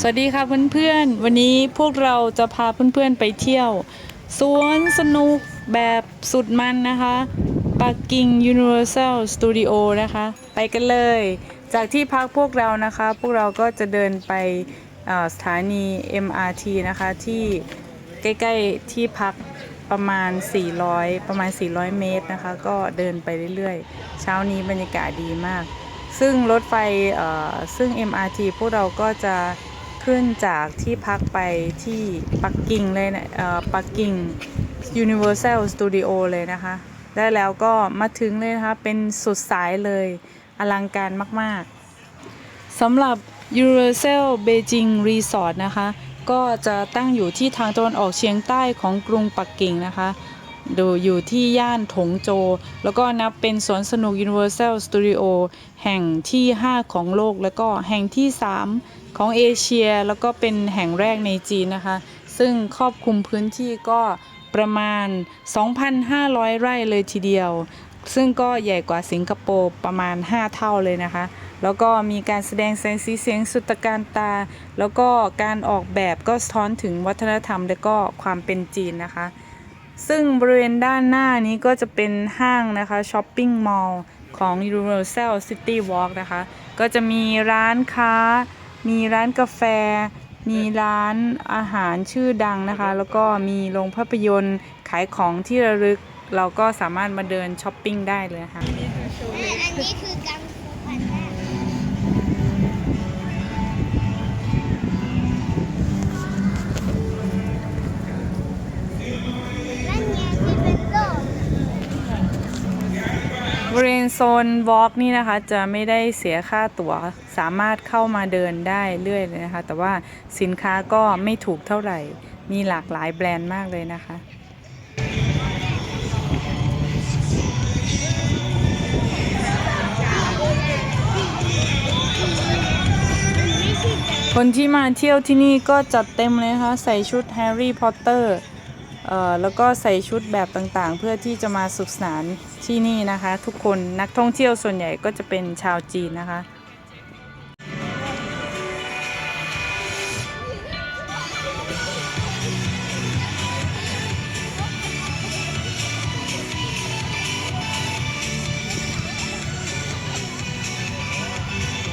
สวัสดีค่ะเพื่อนๆ วันนี้พวกเราจะพาเพื่อนๆไปเที่ยว สวนสนุกแบบสุดมันนะคะปักกิ่ง Universal Studio นะคะ ไปกันเลย จากที่พักพวกเรานะคะ พวกเราก็จะเดินไปสถานี MRT นะคะที่ใกล้ๆที่พักประมาณ 400 ประมาณ 400 เมตรนะคะ ก็เดินไปเรื่อยๆ เช้านี้บรรยากาศดีมาก ซึ่งรถไฟซึ่ง MRT พวกเราก็จะ ขึ้นจากที่พักไปที่ปักกิ่งเลยนะเอ่อปักกิ่ง Universal Studio เลยนะคะ ได้แล้วก็มาถึงเลยนะคะ เป็นสุดสายเลยอลังการมาก ๆสำหรับ Universal Beijing Resort นะคะ ก็จะตั้งอยู่ที่ทางตะวันออกเฉียงใต้ของกรุงปักกิ่งนะคะดูอยู่ที่ย่านถงโจ แล้วก็นับเป็นสวนสนุก Universal Studio แห่งที่ 5 ของโลก แล้วก็แห่งที่ 3 ของเอเชียแล้วก็เป็นแห่งแรกในจีนนะคะ ซึ่งครอบคลุมพื้นที่ก็ประมาณ 2,500 ไร่เลยทีเดียว ซึ่งก็ใหญ่กว่าสิงคโปร์ประมาณ 5 เท่าเลยนะคะ แล้วก็มีการแสดงแสงสีเสียงสุดตการตา แล้วก็การออกแบบก็สะท้อนถึงวัฒนธรรมและก็ความเป็นจีนนะคะ ซึ่งบริเวณด้านหน้านี้ก็จะเป็นห้างนะคะช้อปปิ้งมอลล์ของ Universal City Walk นะคะ ก็จะมีร้านค้า มีร้านกาแฟ มีร้านอาหารชื่อดังนะคะ แล้วก็มีโรงภาพยนตร์ขายของที่ระลึก เราก็สามารถมาเดินช้อปปิ้งได้เลยค่ะ อันนี้คือกัง บริเวณโซนวอล์กนี่นะคะจะไม่ได้เสียค่าตั๋วสามารถเข้ามาเดินได้เรื่อยเลยนะคะ แต่ว่าสินค้าก็ไม่ถูกเท่าไหร่ มีหลากหลายแบรนด์มากเลยนะคะคนที่มาเที่ยวที่นี่ก็จัดเต็มเลยนะคะใส่ชุดแฮร์รี่พอตเตอร์ แล้วก็ใส่ชุดแบบต่างๆ เพื่อที่จะมาสุขสนานที่นี่นะคะ ทุกคนนักท่องเที่ยวส่วนใหญ่ก็จะเป็นชาวจีนนะคะ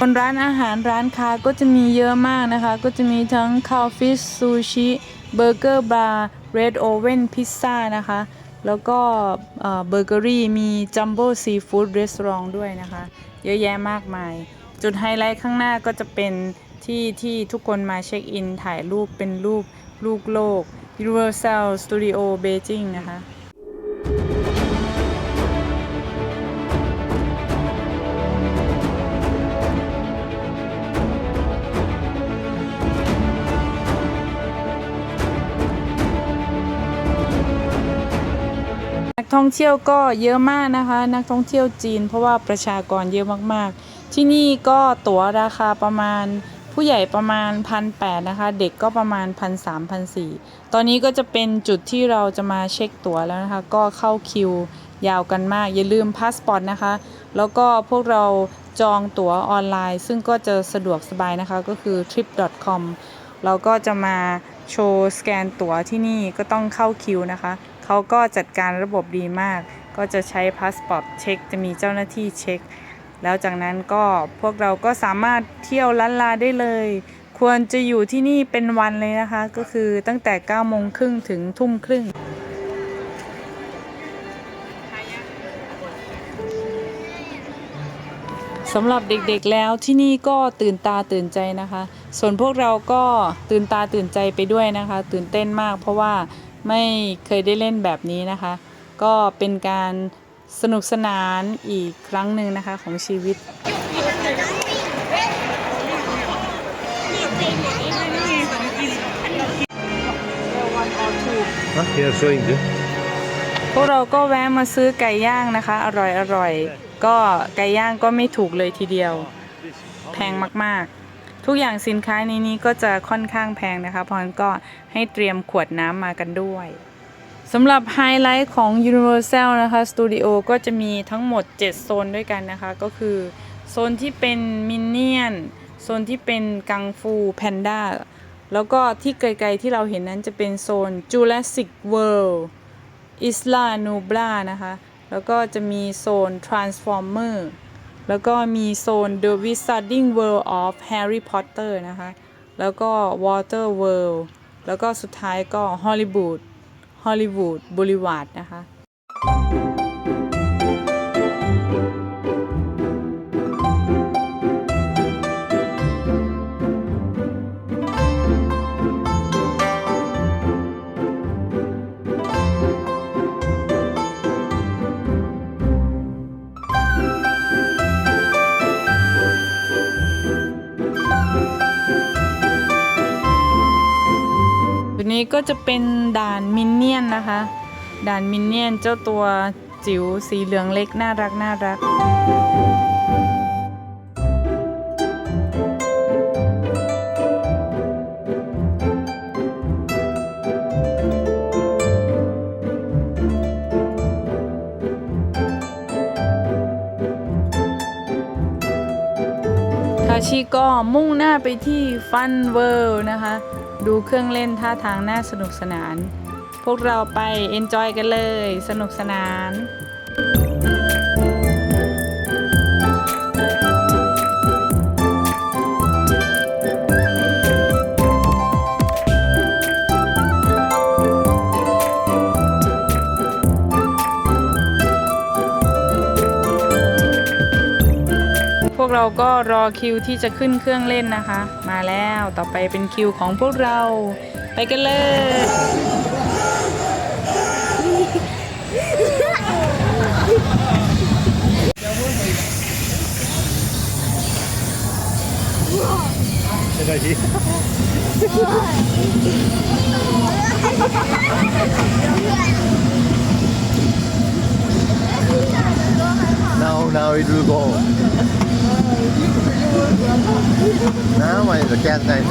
บนร้านอาหารร้านค้าก็จะมีเยอะมากนะคะ ก็จะมีทั้งคาวฟิชซูชิเบอร์เกอร์บาร์ เรดโอเว่นพิซซ่านะคะ แล้วก็เบอเบเกอรี่มีจัมโบ้ซีฟู้ดรีสอร์ทด้วยนะคะ เยอะแยะมากมาย จุดไฮไลท์ข้างหน้าก็จะเป็นที่ที่ทุกคนมาเช็คอินถ่ายรูปเป็นรูปลูกโลก Universal Studio Beijing นะคะ ท่องเที่ยวก็เยอะมากนะคะ นักท่องเที่ยวจีน เพราะว่าประชากรเยอะมากๆ ที่นี่ก็ตั๋วราคาประมาณผู้ใหญ่ประมาณพันแนะคะ เด็กก็ประมาณพันสามพันสี่ตอนนี้ก็จะเป็นจุดที่เราจะมาเช็คตั๋วแล้วนะคะ ก็เข้าคิวยาวกันมาก อย่าลืมพาสปอร์ตนะคะ แล้วก็พวกเราจองตั๋วออนไลน์ ซึ่งก็จะสะดวกสบายนะคะก็คือ trip.com เราก็จะมาโชว์สแกนตั๋วที่นี่ก็ต้องเข้าคิวนะคะ เขาก็จัดการระบบดีมาก ก็จะใช้พาสปอร์ตเช็ค จะมีเจ้าหน้าที่เช็ค แล้วจากนั้นก็พวกเราก็สามารถเที่ยวล้านลาได้เลย ควรจะอยู่ที่นี่เป็นวันเลยนะคะ ก็คือตั้งแต่9โมงครึ่งถึงทุ่มครึ่งสำหรับเด็กๆแล้วที่นี่ก็ตื่นตาตื่นใจนะคะ ส่วนพวกเราก็ตื่นตาตื่นใจไปด้วยนะคะ ตื่นเต้นมากเพราะว่า ไม่เคยได้เล่นแบบนี้นะคะ ก็เป็นการสนุกสนานอีกครั้งหนึ่งนะคะของชีวิต Huh? Yeah, showing you. พวกเราก็แวะมาซื้อไก่ย่างนะคะ อร่อยอร่อย ก็ไก่ย่างก็ไม่ถูกเลยทีเดียว แพงมากๆ ทุกอย่างสินค้าในนี้ก็จะค่อนข้างแพงนะคะเพราะฉะนั้นก็ให้เตรียมขวดน้ำมากันด้วยสำหรับไฮไลท์ของ Universal นะคะ Studio ก็จะมีทั้งหมด 7 โซนด้วยกันนะคะ ก็คือโซนที่เป็นมินเนี่ยนโซนที่เป็นกังฟูแพนด้าแล้วก็ที่ไกลๆที่เราเห็นนั้นจะเป็นโซน Jurassic World Isla Nubla นะคะ แล้วก็จะมีโซน Transformer แล้วก็มีโซน The Wizarding World of Harry Potter นะคะ แล้วก็ Water World แล้วก็สุดท้ายก็ Hollywood Hollywood Boulevard นะคะ ก็จะเป็นด่านมินเนี่ยนนะคะ ด่านมินเนี่ยนเจ้าตัวจิ๋วสีเหลืองเล็กน่ารักน่ารักทาชิก็มุ่งหน้าไปที่ฟันเวิลด์นะคะ ดูเครื่องเล่นท่าทางน่าสนุกสนาน พวกเราไปเอนจอยกันเลย สนุกสนานพ วกเราก็รอคิวที่จะขึ้นเครื่องเล่นนะคะ มาแล้วต่อไปเป็นคิวของพวกเรา ไปกันเลยอะไรดี now now it will go Now when the gas tank.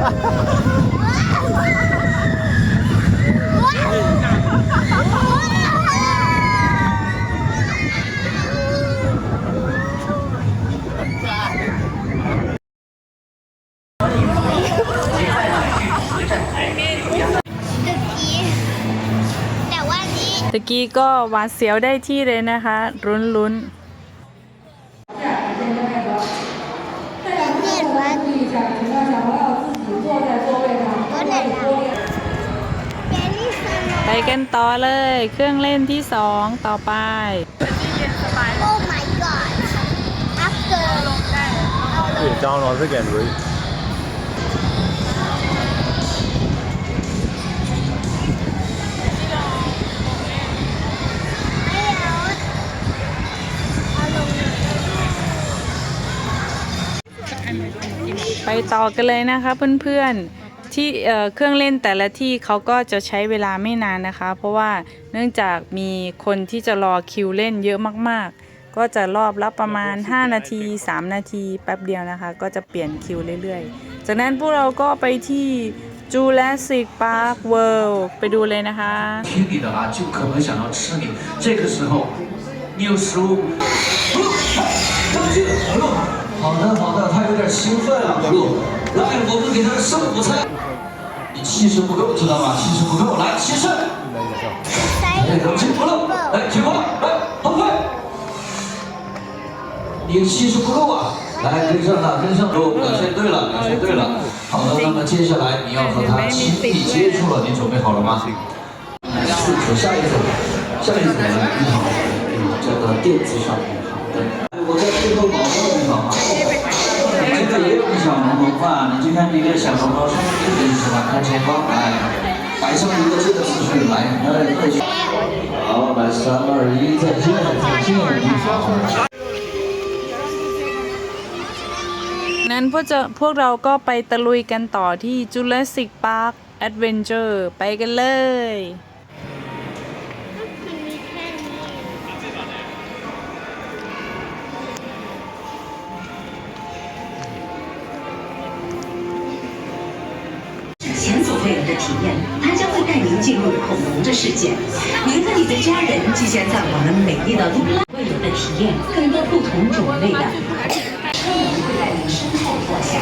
Look. ตึ ตะกี้ก็หวาดเสียวได้ที่เลยนะคะลุ้นลุ้น เห็นว่าก็ไหนล่ะแกนี่สนุก ๆไปกันต่อเลย เครื่องเล่นที่สองต่อไป โอ้ my god อัพเกินเอาล 对 ง，张老师给轮。 ไปต่อกันเลยนะคะเพื่อนๆที่เอ่อเครื่องเล่นแต่ละที่เขาก็จะใช้เวลาไม่นานนะคะ เพราะว่าเนื่องจากมีคนที่จะรอคิวเล่นเยอะมากๆ ก็จะรอบละประมาณ 5 นาที 3 นาทีแป๊บเดียวนะคะ ก็จะเปลี่ยนคิวเรื่อยๆ จากนั้นพวกเราก็ไปที่ Jurassic Park World ไปดูเลยนะคะ 听你的啊，就可能想要吃你。这个时候，你有食物，冷静，葫芦。 好的，好的，他有点兴奋啊，葫芦。来，我们给他上午餐。你气势不够，知道吗？气势不够，来起身。ใช้哎，冷静，葫芦。来，听话，来，后退。你气势不够啊！来，跟上他，跟上。哦，表现对了，表现对了。好的，那么接下来你要和他亲密接触了，你准备好了吗？是，下一组，下一组呢？你好，这个电子上面，好的。我在最后保护也有个小龙头发，你就看这个小龙头上面这个是吧？看前方，来，摆上一个这个姿势，来，来，过去。好，来，三二一，再见，再见，你好。 นั้นพวกจะพวกเราก็ไปตะลุยกันต่อที่ Jurassic Park Adventure ไปกันเลย 它将会带您进入恐龙的世界。您和你的家人即将在我们美丽的露拉未有的体验更多不同种类的车门会在您身后落下。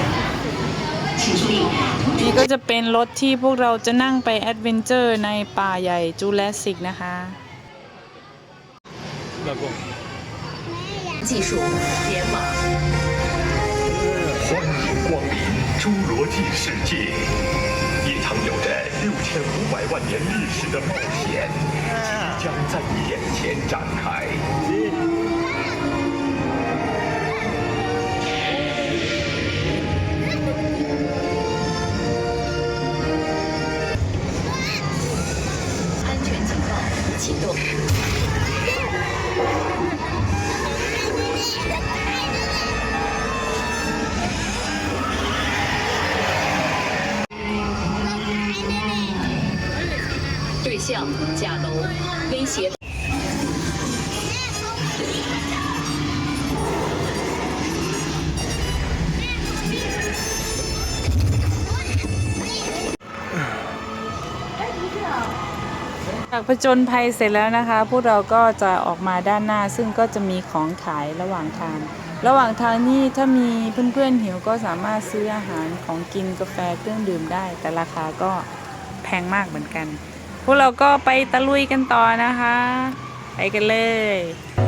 请注意， นี่ก็จะเป็นรถที่พวกเราจะนั่งไปแอดเวนเจอร์ในป่าใหญ่จูเลสิกนะคะ 技术编码。欢迎光临侏罗纪世界， 一场有着六千五百万年历史的冒险即将在你眼前展开。安全警报启动。 จากผจญภัยเสร็จแล้วนะคะ พวกเราก็จะออกมาด้านหน้า ซึ่งก็จะมีของขายระหว่างทาง ระหว่างทางนี่ถ้ามีเพื่อนๆหิวก็สามารถซื้ออาหารของกินกาแฟเครื่องดื่มได้ แต่ราคาก็แพงมากเหมือนกัน พวกเราก็ไปตะลุยกันต่อนะคะ ไปกันเลย